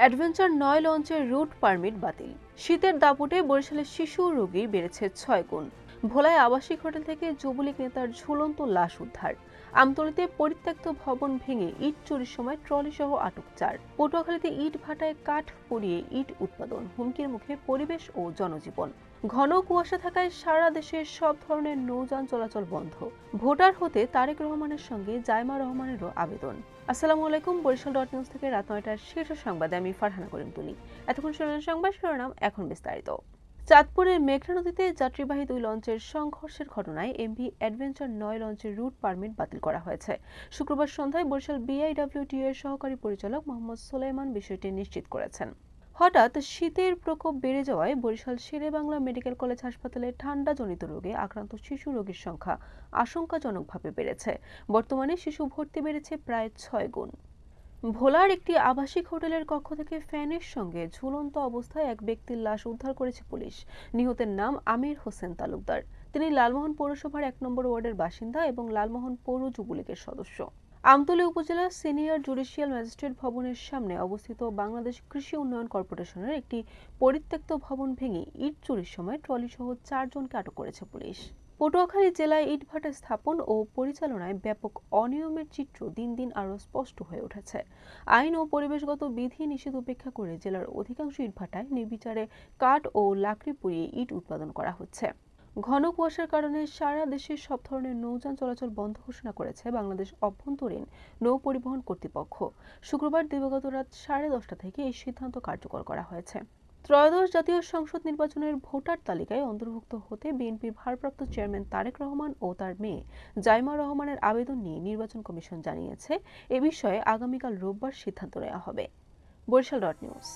Adventure নয় লঞ্চের route permit বাতিল। শীতের দাপটে বরিশালের শিশু রোগী বেড়েছে ছয় গুণ। ভোলায় আবাসিক হোটেল থেকে যুবলীগ নেতার ঝুলন্ত লাশ উদ্ধার। আমতলিতে পরিত্যক্ত ভবন ভেঙে ইট চুরির সময় ট্রলি সহ আটক চার। পটুয়াখালীতে ইট ভাটায় কাঠ পরিয়ে ইট উৎপাদন, হুমকির মুখে পরিবেশ ও জনজীবন। ঘন কুয়াশা থাকায় সারা দেশে সব ধরনের নৌযান চলাচল বন্ধ। ভোটার হতে তারেক রহমানের সঙ্গে জাইমা রহমানেরও আবেদন। আসসালামু আলাইকুম, বরিশাল ডট নিউজ থেকে রাত নয়টার শীর্ষ সংবাদে আমি ফারহানা করিম তুলি। এতক্ষণ শুনলেন সংবাদ শিরোনাম এখন বিস্তারিত। চাঁদপুরের মেঘনা নদীতে যাত্রীবাহী দুই লঞ্চের সংঘর্ষের ঘটনায় এমভি অ্যাডভেঞ্চার নয় লঞ্চের রুট পারমিট বাতিল করা হয়েছে। শুক্রবার সন্ধ্যায় বরিশাল বিআইডব্লিউটিও এর সহকারী পরিচালক মোহাম্মদ সোলাইমান বিষয়টি নিশ্চিত করেছেন। হঠাৎ শীতের প্রকোপ বেড়ে যাওয়ায় বরিশাল শেরে বাংলা মেডিকেল কলেজ হাসপাতালে ঠান্ডাজনিত রোগে আক্রান্ত শিশু রোগীর সংখ্যা আশঙ্কাজনকভাবে বেড়েছে। বর্তমানে শিশু ভর্তি বেড়েছে প্রায় ছয় গুণ। ভোলার একটি আবাসিক হোটেলের কক্ষ থেকে ফ্যানের সঙ্গে ঝুলন্ত অবস্থায় এক ব্যক্তির লাশ উদ্ধার করেছে পুলিশ। নিহতের নাম আমির হোসেন তালুকদার। তিনি লালমোহন পৌরসভার এক নম্বর ওয়ার্ডের বাসিন্দা এবং লালমোহন পৌর যুবলীগের সদস্য। আমতলী উপজেলা সিনিয়র জুডিশিয়াল ম্যাজিস্ট্রেট ভবনের সামনে অবস্থিত বাংলাদেশ কৃষি উন্নয়ন কর্পোরেশনের একটি পরিত্যক্ত ভবন ভেঙে ইট চুরির সময় ট্রলি সহ চারজনকে আটক করেছে পুলিশ। পটুয়াখালী জেলায় ইটভাটা স্থাপন ও পরিচালনায় ব্যাপক অনিয়মের চিত্র দিন দিন আরও স্পষ্ট হয়ে উঠেছে। আইন ও পরিবেশগত বিধি নিষেধ উপেক্ষা করে জেলার অধিকাংশ ইটভাটায় নির্বিচারে কাঠ ও লাকড়ি পুড়িয়ে ইট উৎপাদন করা হচ্ছে। ঘন কুয়াশার কারণে সারা দেশে সব ধরনের নৌযান চলাচল বন্ধ ঘোষণা করেছে বাংলাদেশ অভ্যন্তরীণ নৌ পরিবহন কর্তৃপক্ষ। শুক্রবার দিবাগত রাত সাড়ে দশটা থেকে এই সিদ্ধান্ত কার্যকর করা হয়েছে। ত্রয়োদশ জাতীয় সংসদ নির্বাচনের ভোটার তালিকায় অন্তর্ভুক্ত হতে বিএনপির ভারপ্রাপ্ত চেয়ারম্যান তারেক রহমান ও তার মেয়ে জাইমা রহমানের আবেদন নিয়ে নির্বাচন কমিশন জানিয়েছে। এ বিষয়ে আগামীকাল রোববার সিদ্ধান্ত নেওয়া হবে। Barishal dot news.